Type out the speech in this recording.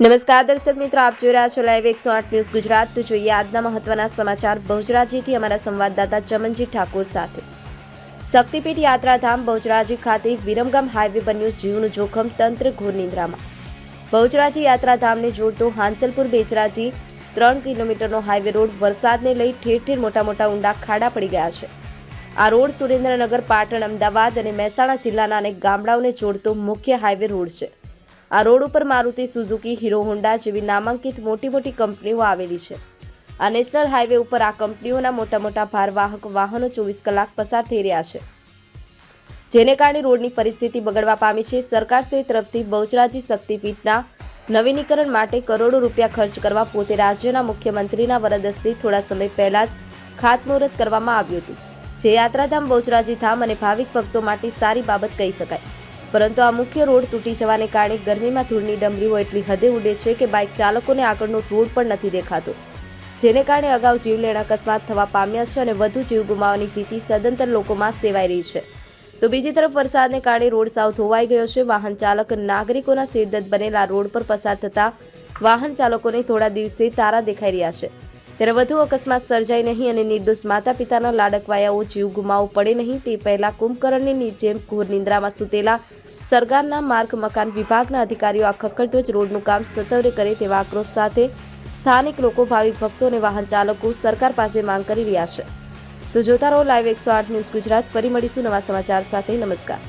નમસ્કાર દર્શક મિત્રો, આપ જોઈ રહ્યા છો લાઈવ એકસો આઠ ન્યૂઝ ગુજરાત. તો જોઈએ આજના મહત્વના સમાચાર. બહુજરાજીથી અમારા સંવાદદાતા ચમનજી ઠાકોર સાથે. શક્તિપીઠ યાત્રાધામ બહુજરાજી ખાતે વિરમગામ હાઈવે બન્યું જીવનું જોખમ તંત્ર ઘોર નિંદ્રામાં. બહુજરાજી યાત્રાધામને જોડતો હાંસલપુર બેચરાજી ત્રણ કિલોમીટરનો હાઈવે રોડ વરસાદને લઈ ઠેર ઠેર મોટા મોટા ઊંડા ખાડા પડી ગયા છે. આ રોડ સુરેન્દ્રનગર, પાટણ, અમદાવાદ અને મહેસાણા જિલ્લાના અનેક ગામડાઓને જોડતો મુખ્ય હાઈવે રોડ છે. આ રોડ ઉપર મારુતિ સુઝુકી, હીરો હોન્ડા જેવી નામાંકિત મોટી મોટી કંપનીઓ આવેલી છે. આ નેશનલ હાઈવે ઉપર આ કંપનીઓના મોટા મોટા ભારવાહક વાહનો ચોવીસ કલાક પસાર થઈ રહ્યા છે. જેને કારણે રોડની પરિસ્થિતિ બગડવા પામી છે. સરકારશ્રી તરફથી બહુચરાજી શક્તિપીઠના નવીનીકરણ માટે કરોડો રૂપિયા ખર્ચ કરવા પોતે રાજ્યના મુખ્યમંત્રીના વરદસ્તી થોડા સમય પહેલા જ ખાતમુહૂર્ત કરવામાં આવ્યું હતું. જે યાત્રાધામ, બહુચરાજી ધામ અને ભાવિક ભક્તો માટે સારી બાબત કહી શકાય. પરંતુ આ મુખ્ય રોડ તૂટી જવાને કારણે ગરમીમાં ધૂળની ડમરીઓ એટલી હદે ઉડે છે કે બાઇક ચાલકોને આગળનો રોડ પણ નથી દેખાતો. જેને કારણે અગાઉ જીવલેણ અકસ્માત થવા પામ્યા છે અને વધુ જીવ ગુમાવવાની ભીતિ સદંતર લોકોમાં સેવાઈ રહી છે. તો બીજી તરફ વરસાદને કારણે રોડ સાવ ધોવાઈ ગયો છે. વાહન ચાલક નાગરિકોના સિરદર્દ બનેલા રોડ પર પસાર થતા વાહન ચાલકોને થોડા દિવસે તારા દેખાઈ રહ્યા છે. ત્યારે વધુ અકસ્માત સર્જાય નહીં અને નિર્દોષ માતા પિતાના લાડકવાયાઓ જીવ ગુમાવવો પડે નહીં તે પહેલા કુંભકર્ણની જેમ ઘોર નિંદ્રામાં સૂતેલા સરકારના માર્ગ મકાન વિભાગના અધિકારીઓ આ ખક્કડધ્વજ રોડનું કામ સત્વરે કરે તેવા આક્રોશ સાથે સ્થાનિક લોકો, ભાવિક ભક્તો અને વાહન ચાલકો સરકાર પાસે માંગ કરી રહ્યા છે. તો જોતા રહો લાઈવ એકસો આઠ ન્યૂઝ ગુજરાત. ફરી મળીશું નવા સમાચાર સાથે. નમસ્કાર.